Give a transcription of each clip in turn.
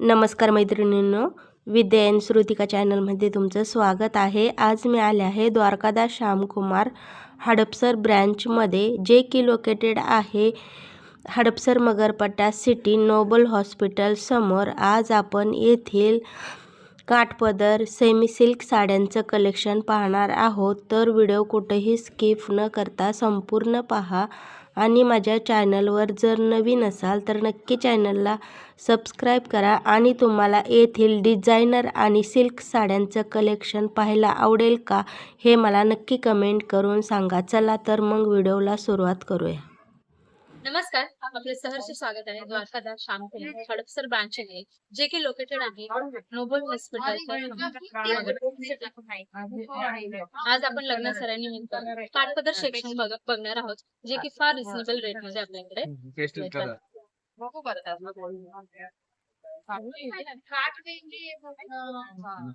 नमस्कार मैत्रिणींनो विद्या एन श्रुतिका चॅनलमध्ये तुमचं स्वागत आहे. आज मी आले आहे द्वारकादास श्यामकुमार हडपसर ब्रँचमध्ये जे की लोकेटेड आहे Hadapsar Magarpatta city noble hospital समोर. आज आपण येथील काठपदर सेमी सिल्क साड्यांचं कलेक्शन पाहणार आहोत. तर व्हिडिओ कुठेही स्किप न करता संपूर्ण पहा. आणि माझ्या चॅनलवर जर नवीन असाल तर नक्की चॅनलला सबस्क्राईब करा आणि तुम्हाला येथील डिझायनर आणि सिल्क साड्यांचं कलेक्शन पाहायला आवडेल का हे मला नक्की कमेंट करून सांगा. चला तर मग व्हिडिओला सुरुवात करूया. नमस्कार आपले सहर्ष स्वागत आहे. द्वारकादास श्यामकुमार हडपसर ब्रांच आहे जे की लोकेटेड आहे नोबल हॉस्पिटल आज आपण लग्न सरांनिमित्त काठपदर सेक्शन बघणार आहोत जे की फार रिझनेबल रेटमध्ये आपल्याकडे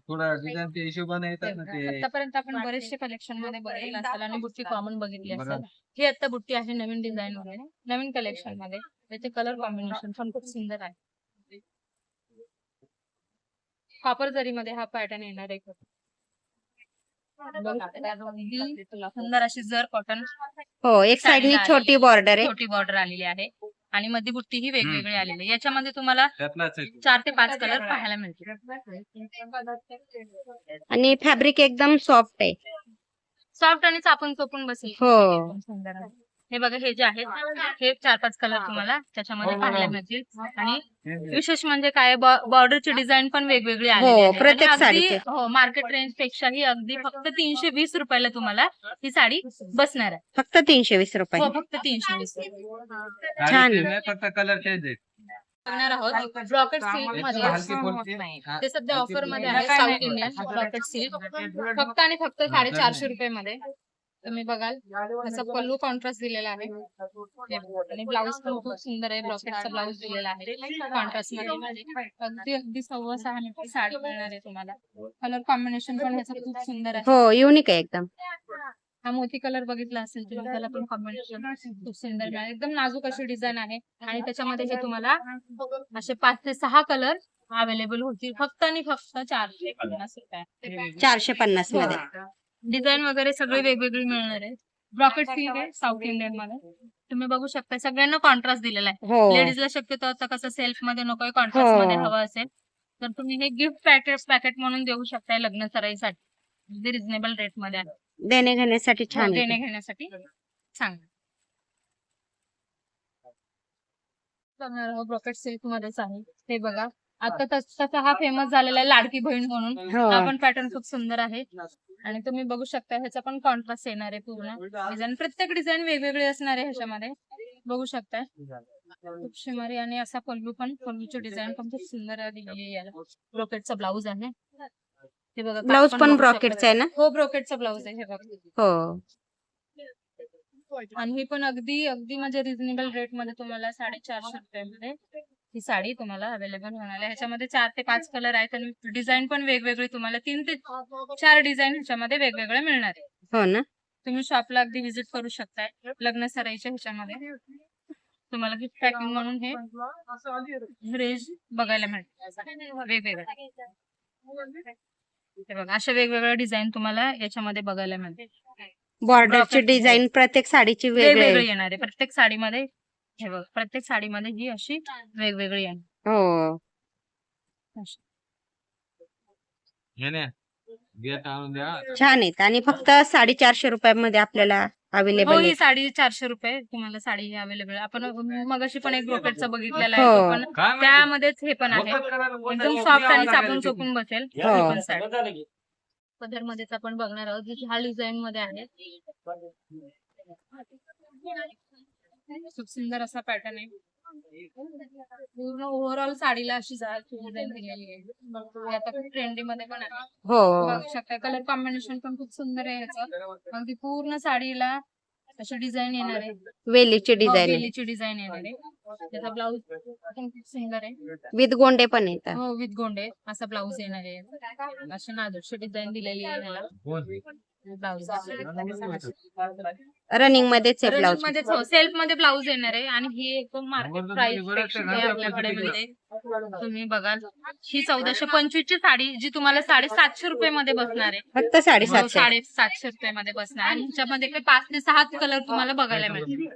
थोडा डिझाईन ते हिशोबाने येतात ना ते. आतापर्यंत आपण बरेचसे कलेक्शनमध्ये बघितले असेल आणि बुट्टी कॉमन बघितली बघा. असेल. ही आता बुट्टी आहे नवीन डिझाईन मध्ये. नवीन कलेक्शनमध्ये. त्याचे कलर कॉम्बिनेशन पण खूप सुंदर आहे. कॉपर जरी मध्ये हा पॅटर्न येणार आहे. सुंदर अशी जर कॉटन हो एक साईड ही छोटी बॉर्डर छोटी बॉर्डर आलेली आहे. आणि मध्ये बुट्टी ही वेगवेगळी आलेली आहे. याच्यामध्ये तुम्हाला. चार ते पाच कलर पाहायला मिळतील. आणि फॅब्रिक एकदम सॉफ्ट आहे. सॉफ्ट आणि चापून चोपून बसेल. हो. हे बघा हे जे आहेत हे चार पाच कलर तुम्हाला त्याच्यामध्ये पाहायला मिळतील. आणि विशेष म्हणजे काय बॉर्डरची डिझाईन पण वेगवेगळी आलेली हो, आहे. प्रत्येक अगदी, साडीचे. हो मार्केट रेंज पेक्षाही अगदी फक्त तीनशे वीस रुपयाला तुम्हाला ही साडी बसणार आहे. फक्त तीनशे वीस रुपये. हो फक्त तीनशे वीस छान. साडी आहे. फक्त कलर? बघणार आहोत ब्रॉकेट सिल्कमध्ये. हा, ते सध्या ऑफरमध्ये. आहे साऊथ इंडियन ब्रॉकेट सिल्क फक्त आणि फक्त साडेचारशे रुपये मध्ये तुम्ही बघाल त्याचा पल्लू कॉन्ट्रास्ट दिलेला आहे. आणि ब्लाऊज पण खूप सुंदर आहे ब्रॉकेटचा ब्लाऊज दिलेला आहे. कॉन्ट्रास्टमध्ये अगदी अगदी सव्वा सहा मीटर साडी मिळणार आहे तुम्हाला. कलर कॉम्बिनेशन पण ह्याचं खूप सुंदर आहे. हो युनिक आहे एकदम. हा मोती कलर बघितला असेल तुम्ही त्याला पण कॉम्बिनेशन खूप सुंदर मिळालं. एकदम नाजूक अशी डिझाईन आहे. आणि त्याच्यामध्ये हे तुम्हाला असे पाच ते सहा कलर अवेलेबल होतील. फक्त आणि फक्त चारशे पन्नास रुपये. चारशे पन्नासमध्ये. डिझाईन वगैरे सगळे वेगवेगळे मिळणार आहे ब्रॉकेट सिल्क आहे साऊथ इंडियनमध्ये. तुम्ही बघू शकता सगळ्यांना कॉन्ट्रास्ट दिलेला आहे. हो. लेडीजला शक्यतो आता कसं सेल्फमध्ये नको कॉन्ट्रास्ट हो. मध्ये हवं असेल तर तुम्ही हे गिफ्ट पॅकेट पॅकेट म्हणून देऊ शकताय लग्न सराईसाठी. रिझनेबल रेटमध्ये आहे. देणे घेण्यासाठी छान आहे देणे घेण्यासाठी चांगलं ब्रॉकेट सिल्क मध्येच आहे. हे बघा आता तस- तसा हा फेमस झालेला आहे लाडकी बहीण म्हणून. हो. हा पण पॅटर्न खूप सुंदर आहे. आणि तुम्ही बघू शकता ह्याचा पण कॉन्ट्रास्ट येणार आहे पूर्ण. डिझाईन प्रत्येक डिझाईन वेगवेगळी असणार आहे ह्याच्यामध्ये. बघू शकता खूप शिमारी आणि असा पल्लू पण पल्लूची डिझाईन पण खूप सुंदर दिलेली आहे याला. ब्रोकेटचा ब्लाऊज आहे. ते बघा ब्लाऊज पण ब्रॉकेटचा शकता. आहे ना? हो ब्रोकेटचा ब्लाऊज आहे हे बघा. हो. आणि ही पण अगदी अगदी म्हणजे रिझनेबल रेटमध्ये तुम्हाला साडेचारशे रुपयामध्ये ही साडी तुम्हाला अवेलेबल होणार आहे. ह्याच्यामध्ये चार ते पाच कलर आहेत आणि डिझाईन पण वेगवेगळे तुम्हाला तीन ते चार डिझाईन ह्याच्यामध्ये वेगवेगळे मिळणार आहे हो ना? तुम्ही शॉपला अगदी व्हिजिट करू शकताय. लग्न सराईच्या ह्याच्यामध्ये. तुम्हाला गिफ्ट पॅकिंग म्हणून हे रेज बघायला मिळते वेगवेगळे बघा अशा वेगवेगळ्या डिझाईन तुम्हाला याच्यामध्ये बघायला मिळते बॉर्डरची. डिझाईन प्रत्येक साडीची वेगवेगळी वेगळी येणार आहे. प्रत्येक साडीमध्ये हे बघ प्रत्येक साडीमध्ये ही अशी वेगवेगळी येणार हो. अशी. हे नाही गेट आणून द्या. छान आहेत. आणि फक्त साडेचारशे रुपयामध्ये आपल्याला हो अवेलेबल ही साडी चारशे रुपये तुम्हाला साडी अवेलेबल आपण मगाशी पण एक ब्रोकेटचा बघितलेला आहे हो. तो पण काय माहिती? त्यामध्येच हे पण आहे. करायला. एकदम सॉफ्ट आणि तिथे. चोपून बसेल. हो. ही. पण साडी. पदर मध्येच आपण बघणार आहोत जी ह्या डिझाईन मध्ये आहे. खूप सुंदर असा पॅटर्न आहे. पूर्ण ओव्हरऑल साडीला अशी डिझाईन दिलेली आहे. हे आता खूप ट्रेंडी मध्ये पण आहे. हो. बघू शकता कलर कॉम्बिनेशन पण खूप सुंदर आहे ह्याचं अगदी पूर्ण साडीला अशी डिझाईन येणार आहे. वेलीची डिझाईन वेलीची डिझाईन येणार आहे. त्याचा ब्लाऊज पण खूप सुंदर आहे. विथ गोंडे पण येतात. हो विथ गोंडे. असा ब्लाऊज येणार आहे. अशी नाजूकशी डिझाईन दिलेली आहे रनिंग मध्येच आहे ब्लाऊजमध्ये सेल्फमध्ये ब्लाऊज येणार आहे आणि ही एकदम मार्केट प्राइस आपल्याकडे. मिळते तुम्ही बघाल ही चौदाशे पंचवीस ची साडी जी तुम्हाला साडेसातशे रुपये मध्ये बसणार आहे. फक्त हो, साडेसातशे. रुपये मध्ये बसणार आणि ह्याच्यामध्ये काही पाच ते सहा कलर तुम्हाला बघायला मिळतील.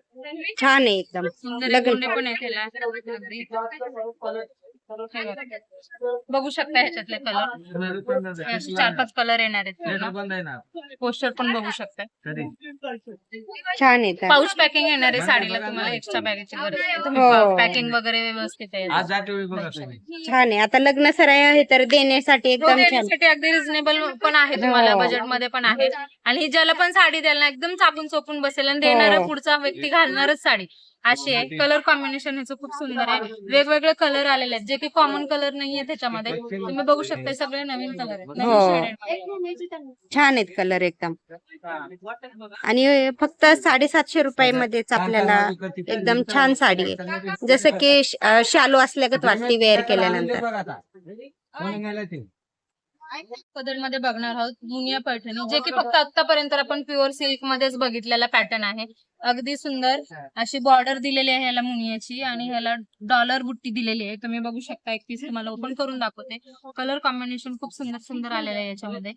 छान आहे एकदम. सुंदर पण आहे त्याला बघा. शकता ह्याच्यातले कलर चार पाच कलर येणार आहेत. पोस्टर पण बघू शकता छान आहे तर. पाऊच पॅकिंग येणार आहे साडीला तुम्हाला एक्स्ट्रा बॅगेची गरज. तुम्ही हो. पॅकिंग वगैरे व्यवस्थित आहे. छान आहे. आता लग्न सराई आहे तर देण्यासाठी हो, एकदम देण्यासाठी अगदी रिझनेबल पण आहे तुम्हाला. हो. बजेटमध्ये पण आहे. आणि ही ज्याला पण साडी द्याल ना एकदम चापून चोपून बसेल. आणि देणारा हो. पुढचा व्यक्ती घालणारच साडी. अशी आहे. कलर कॉम्बिनेशन ह्याचं खूप सुंदर आहे. वेगवेगळे कलर आलेले आहेत. जे की कॉमन कलर नाहीये त्याच्यामध्ये तुम्ही बघू शकता सगळे नवीन कलर आहेत. नवीन हो. shade आहेत. छान आहेत कलर एकदम. आणि फक्त साडेसातशे रुपये मध्येच आपल्याला एकदम छान साडी आहे. जसं की श- अं, शालू असल्यागत वाटते वेअर केल्यानंतर. मध्ये बघणार आहोत. मुनिया पैठणी जे की फक्त आतापर्यंत आपण प्युअर सिल्क मध्येच बघितलेला पॅटर्न आहे. अगदी सुंदर अशी बॉर्डर दिलेली आहे ह्याला मुनियाची आणि ह्याला डॉलर बुट्टी दिलेली आहे. तुम्ही बघू शकता एक पीस तुम्हाला ओपन करून दाखवते. कलर कॉम्बिनेशन खूप सुंदर सुंदर आलेलं आहे याच्यामध्ये.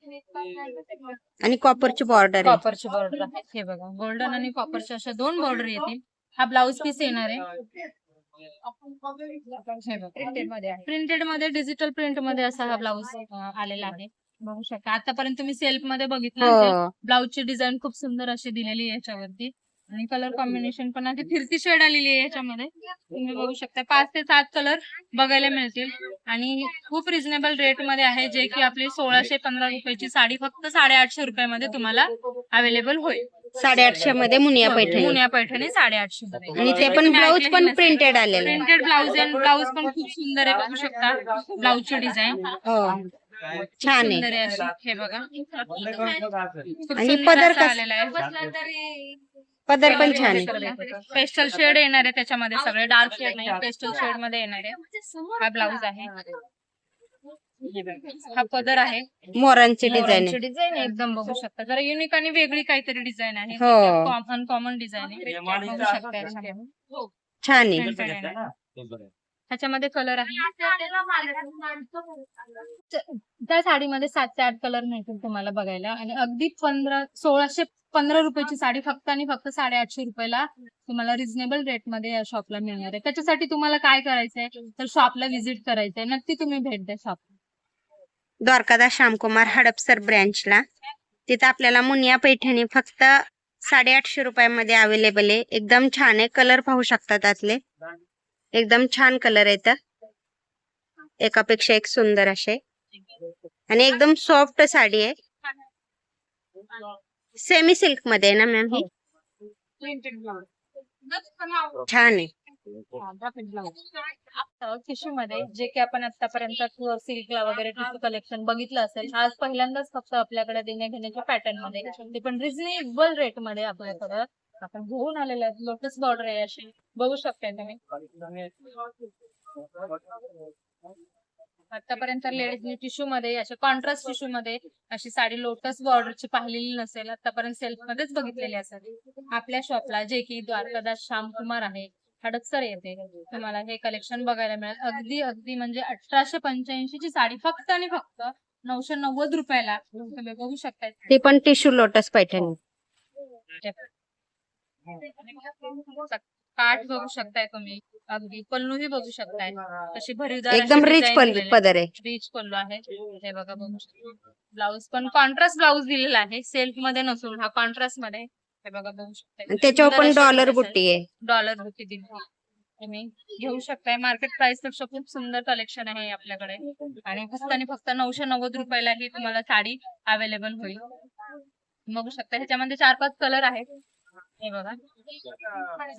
आणि कॉपरची बॉर्डर आहे. कॉपरची बॉर्डर आहे. हे बघा गोल्डन आणि कॉपरच्या अशा दोन बॉर्डर येतील. हा ब्लाउज पीस येणार आहे. प्रिंटेडमध्ये डिजिटल प्रिंटमध्ये असा हा ब्लाउज आलेला आहे. बघू शकता. आतापर्यंत तुम्ही सेल्फमध्ये बघितलं असेल हो ब्लाऊजची डिझाईन खूप सुंदर अशी दिलेली आहे याच्यावरती. आणि कलर कॉम्बिनेशन पण अशी फिरती शेड आलेली आहे याच्यामध्ये. तुम्ही बघू शकता. पाच ते सात कलर बघायला मिळतील. आणि खूप रिझनेबल रेटमध्ये आहे जे की आपली सोळाशे पंधरा रुपयाची साडी फक्त साडेआठशे रुपयामध्ये तुम्हाला अवेलेबल होईल. साडेआठशे मध्ये मुनिया पैठणी. मुनिया पैठणी साडेआठशे मध्ये. आणि ते पण ब्लाऊज पण प्रिंटेड आलेलं. आहे प्रिंटेड ब्लाऊज आहे ब्लाऊज पण खूप सुंदर आहे बघू शकता. ब्लाऊजची डिझाईन हो. छान सुंदर आहे आहे अशी. हे बघा. खूप आणि सुंदर पदर असा कस- आलेला आहे. पदर पण छान आहे. पेस्टल शेड येणार आहे त्याच्यामध्ये सगळे. डार्क शेड नाही पेस्टल शेडमध्ये येणार आहे. हा ब्लाऊज आहे. हा पदर आहे. मोरांची डिझाईन आहे. डिझाईन एकदम बघू शकता. जरा युनिक आणि वेगळी काहीतरी डिझाईन आहे. हो. अनकॉमन डिझाईन आहे. बघू शकता याच्यामध्ये. छान आहे. ह्याच्यामध्ये कलर आहे. त्या साडीमध्ये सात ते आठ कलर मिळतील तुम्हाला बघायला. आणि अगदी पंधरा सोळाशे पंधरा रुपयाची साडी फक्त आणि फक्त साडेआठशे रुपयाला तुम्हाला रिझनेबल रेटमध्ये या शॉपला मिळणार आहे. त्याच्यासाठी तुम्हाला काय करायचंय? तर शॉपला व्हिजिट करायचंय. नक्की तुम्ही भेट द्या शॉप द्वारकादास श्यामकुमार हडपसर ब्रँचला तिथं आपल्याला मुनिया पैठणी फक्त साडेआठशे रुपयामध्ये अवेलेबल आहे. एकदम छान आहे. कलर पाहू शकता त्यातले. एकदम छान कलर आहेत एकापेक्षा एक सुंदर असे आणि एकदम सॉफ्ट साडी आहे. सेमी सिल्कमध्ये आहे ना मॅम ही? छान आहे. मध्ये जे की आपण आतापर्यंत सिल्कला वगैरे टिश्यू कलेक्शन बघितलं असेल आज पहिल्यांदाच फक्त आपल्याकडे देण्या घेण्याच्या पॅटर्नमध्ये ते पण रिझनेबल रेटमध्ये आपल्याकडे आपण घेऊन आलेले आहेत. लोटस बॉर्डर आहे अशी. बघू शकताय तुम्ही. आतापर्यंत लेडीजने टिश्यू मध्ये अशा कॉन्ट्रास्ट टिश्यू मध्ये अशी साडी लोटस बॉर्डरची पाहिलेली नसेल. आतापर्यंत सेल्फ मध्येच बघितलेली असेल आपल्या शॉपला जे की द्वारकादास श्यामकुमार आहे. हडपसर येते. तुम्हाला हे कलेक्शन बघायला मिळेल. अगदी अगदी म्हणजे अठराशे पंच्याऐंशी ची साडी फक्त आणि फक्त नऊशे नव्वद रुपयाला तुम्ही बघू शकता ती पण टिश्यू लोटस पैठणी. काठ बघू शकताय तुम्ही. अगदी पल्लूही बघू शकताय. अशी भरीवदार एकदम रिच पदर आहे. रिच पल्लू आहे. हे बघा बघू शकता. ब्लाऊज पण कॉन्ट्रास्ट ब्लाऊज दिलेला आहे. सेल्फमध्ये नसून हा कॉन्ट्रास्टमध्ये. हे बघा बघू शकताय. आणि त्याच्यावर पण डॉलर बुट्टी आहे. डॉलर बुट्टी दिली. तुम्ही घेऊ शकताय. मार्केट प्राइसपेक्षा खूप सुंदर कलेक्शन आहे आपल्याकडे. आणि फक्त आणि फक्त नऊशे नव्वद रुपयाला ही तुम्हाला साडी अवेलेबल होईल. बघू शकता ह्याच्यामध्ये चार पाच कलर आहेत. हे बघा.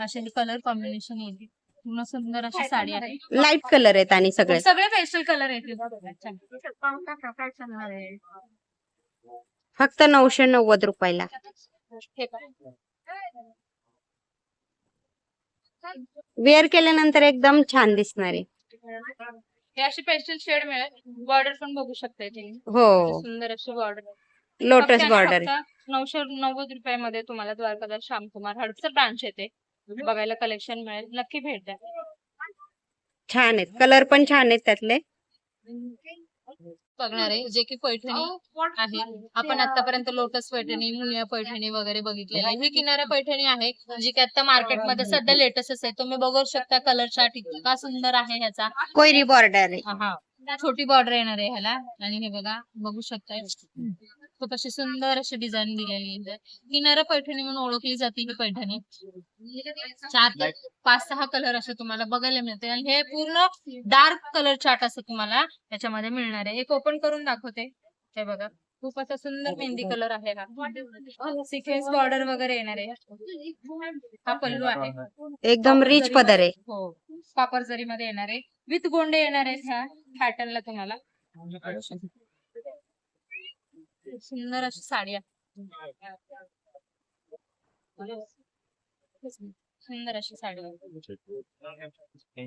असे कलर कॉम्बिनेशन येईल पूर्ण सुंदर अशी साडी आहे. लाइट कलर आहेत आणि सगळे. सगळे पेस्टल कलर येतील फक्त नऊशे नव्वद रुपयाला. वेअर केल्यानंतर एकदम छान दिसणार आहे. हे अशी पेस्टल शेड मिळेल. बॉर्डर पण बघू शकता तुम्ही. हो. सुंदर अशी बॉर्डर लोटस बॉर्डर नऊशे नव्वद रुपयामध्ये तुम्हाला द्वारकादास श्यामकुमार हडपसर ब्रांच येते. बघायला कलेक्शन मिळेल. नक्की भेट द्या. छान आहेत. कलर पण छान आहेत त्यातले. बघणार आहे. जे की पैठणी आहे. आपण आतापर्यंत लोटस पैठणी मुनिया पैठणी वगैरे बघितलेलं आहे. ही किनारा पैठणी आहे जी की आता मार्केटमध्ये सध्या लेटेस्टच आहे. तुम्ही बघू शकता कलर चार्ट इतका सुंदर आहे ह्याचा. कोयरी बॉर्डर आहे. हा छोटी बॉर्डर येणार आहे ह्याला. आणि हे बघा बघू शकता खूप अशी सुंदर अशी डिझाईन दिलेली आहे. किनारा पैठणी म्हणून ओळखली जाते ही पैठणी. चार ते पाच सहा कलर असे तुम्हाला बघायला मिळते. आणि हे पूर्ण डार्क कलर चार्ट असं तुम्हाला त्याच्यामध्ये मिळणार आहे. एक ओपन करून दाखवते. हे बघा. खूप असा सुंदर मेहंदी कलर आहे हा. सिक्वेन्स बॉर्डर वगैरे येणार आहे. हा पल्लू आहे. एकदम रिच पदर आहे. हो. कापर जरी मध्ये येणार आहे. विथ गोंडे येणार आहेत ह्या पॅटर्नला तुम्हाला. सुंदर अशी साडी आहे. सुंदर अशी साडी.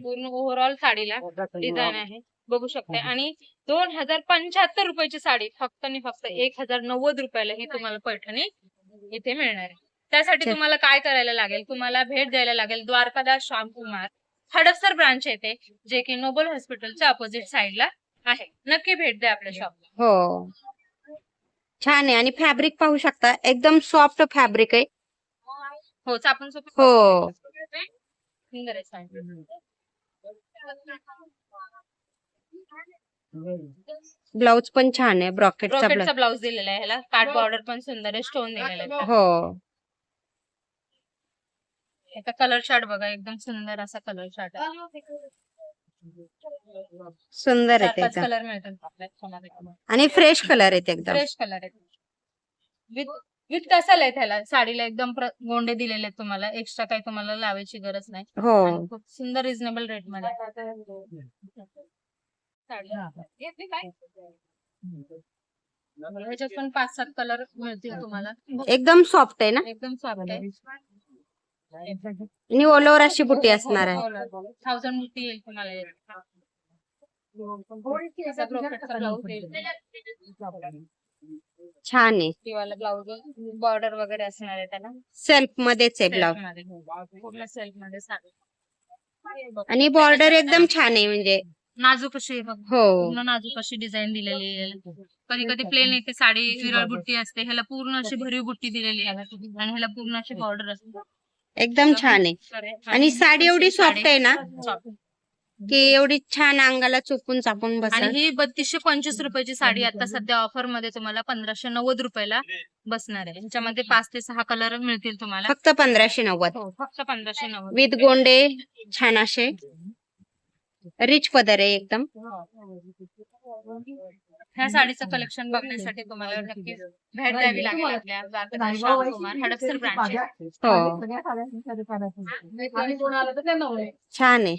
पूर्ण ओव्हरऑल साडीला डिझाईन आहे. बघू शकता आणि दोन हजार पंच्याहत्तर रुपयाची साडी फक्त आणि फक्त एक हजार नव्वद रुपयाला ही तुम्हाला पैठणी इथे मिळणार आहे. त्यासाठी. तुम्हाला काय करायला लागेल? तुम्हाला भेट द्यायला लागेल द्वारकादास श्यामकुमार हडपसर ब्रांच येते जे की नोबल हॉस्पिटलच्या अपोजिट साइडला आहे. नक्की भेट द्या आपल्या शॉपला हो. छान आहे. आणि फॅब्रिक पाहू शकता. एकदम सॉफ्ट फॅब्रिक आहे. हो चापून हो. ब्लाउज पण छान आहे. ब्रॉकेटचा रॉकेटचा ब्लाउज दिलेला आहे ह्याला. काट बॉर्डर पण सुंदर आहे. स्टोन दिलेला आहे. हो. कलर चार्ट बघा. एकदम सुंदर असा कलर आहे. सुंदर चार आहे पाच त्याचा कलर मिळतात. आणि फ्रेश कलर आहेत एकदम. फ्रेश कलर आहे विथ विथ टसल आहे त्याला. साडीला एकदम प्र- गोंडे दिलेले आहेत तुम्हाला. एक्स्ट्रा काही तुम्हाला लावायची गरज नाही. हो. आणि खूप सुंदर रिझनेबल रेटमध्ये. साडी. घेतली काय? ह्याच्यात पण पाच सात कलर मिळतील तुम्हाला. एकदम सॉफ्ट आहे ना? एकदम सॉफ्ट आहे. आणि ऑल ओव्हर अशी बुट्टी असणार आहे. थाउजंड बुट्टी येईल तुम्हाला याच्यात. त्याचा brocade चा blouse येईल. छान आहे. ब्लाऊज बॉर्डर वगैरे असणार आहे त्याला. सेल्फ मध्येच आहे ब्लाउजमध्ये पूर्ण सेल्फमध्ये साडी. आणि बॉर्डर एकदम छान आहे म्हणजे. नाजूक अशी आहे बघ. हो. पूर्ण नाजूक अशी डिझाईन दिलेली आहे कधी कधी प्लेन येते साडी विरळ बुट्टी असते. ह्याला पूर्ण अशी भरीव बुट्टी दिलेली आहे आणि ह्याला पूर्ण अशी बॉर्डर असते. एकदम छान आहे. आणि साडी एवढी सॉफ्ट आहे ना. की एवढी छान अंगाला चुपून चापून आणि बसत ही बत्तीसशे पंचवीस रुपयाची साडी आता सध्या ऑफरमध्ये तुम्हाला पंधराशे नव्वद रुपयाला बसणार आहे. ह्याच्यामध्ये पाच ते सहा कलर मिळतील तुम्हाला. फक्त पंधराशे नव्वद. हो फक्त पंधराशे नव्वद. विथ गोंडे छान असे. रिच पदर आहे एकदम. ह्या साडीचं कलेक्शन बघण्यासाठी तुम्हाला नक्की भेट द्यावी लागेल आपल्या हडपसर ब्रांच हो. छान आहे.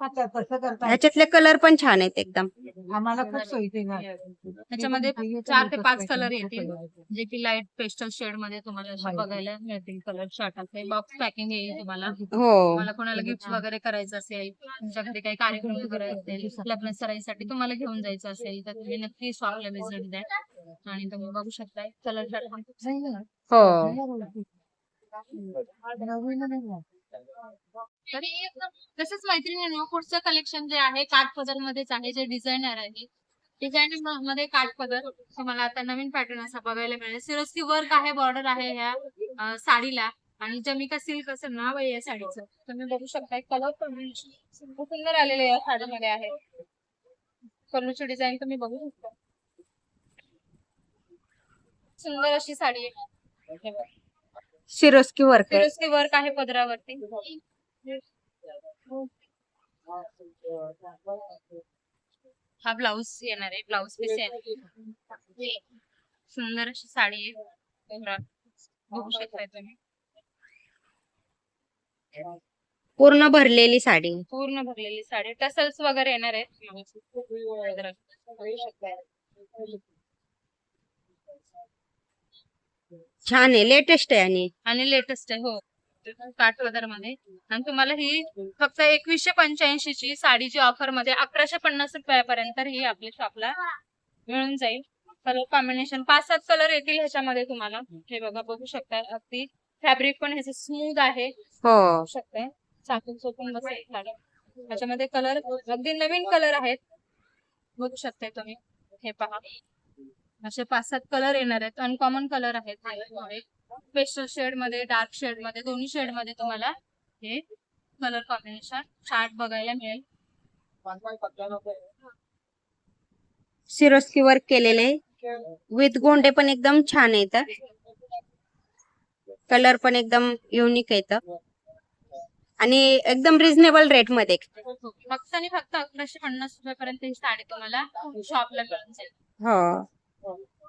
ह्याच्यातले कलर पण छान आहेत एकदम. आम्हाला खूप सोयीचे त्याच्यामध्ये चार ते पाच कलर येतील. जे की लाइट पेस्टल शेडमध्ये तुम्हाला असे बघायला मिळतील कलर चार्ट बॉक्स पॅकिंग येईल तुम्हाला. हो. तुम्हाला कोणाला गिफ्ट वगैरे करायचं असेल तुमच्या घरी काही कार्यक्रम वगैरे असेल लग्न सराईसाठी तुम्हाला घेऊन जायचं असेल तर तुम्ही नक्की शॉपला व्हिजिट द्या. आणि तुम्ही बघू शकताय कलर चार्ट हो. एकदम तसंच मैत्रिणी पुढचं कलेक्शन जे आहे काठ पदर मध्येच आहे जे डिझायनर आहे. डिझायनरमध्ये काठ पदर तुम्हाला आता नवीन पॅटर्न असा बघायला मिळेल. सिरस्ती वर्क आहे बॉर्डर आहे ह्या साडीला. आणि जमिका सिल्क असं नाव आहे या साडीचं. तुम्ही बघू शकता कलर कॉम्बिनेशन खूप सुंदर आलेले या साडीमध्ये आहे. कलरची डिझाईन तुम्ही बघू शकता. सुंदर अशी साडी आहे. सिरोस्की वर्क आहे. सिरोस्की वर्क आहे पदरावरती. हा ब्लाऊज येणार आहे. ब्लाऊज पीस सुंदर अशी साडी आहे. बघू शकताय तुम्ही. पूर्ण भरलेली साडी. पूर्ण भरलेली साडी. टसल्स वगैरे येणार आहेत. छान आहे लेटेस्ट आहे आणि. आणि लेटेस्ट आहे हो. काठपदरमध्ये आणि तुम्हाला ही फक्त एकवीसशे पंच्याऐंशी ची साडीची ऑफरमध्ये अकराशे पन्नास रुपयापर्यंत ही आपल्या शॉपला मिळून जाईल. कलर कॉम्बिनेशन पाच सात कलर येतील ह्याच्यामध्ये तुम्हाला. हे बघा बघू शकता अगदी फॅब्रिक पण ह्याचं स्मूथ आहे. हो. बघू शकताय. चाकून बसेल साडी त्याच्यामध्ये कलर अगदी नवीन कलर आहेत. बघू शकताय तुम्ही. हे पहा. असे पाच सात कलर येणार आहेत. अनकॉमन कलर आहेत. पेस्टल शेडमध्ये डार्क शेडमध्ये दोन्ही शेडमध्ये तुम्हाला हे कलर कॉम्बिनेशन चार्ट बघायला मिळेल. सिरोस्की वर्क केलेले. विथ गोंडे पण एकदम छान येत कलर पण एकदम युनिक येत आणि एकदम रिझनेबल रेटमध्ये. फक्त आणि फक्त अकराशे पन्नास रुपयापर्यंत ही साडी तुम्हाला शॉपला मिळून जाईल. हो. him.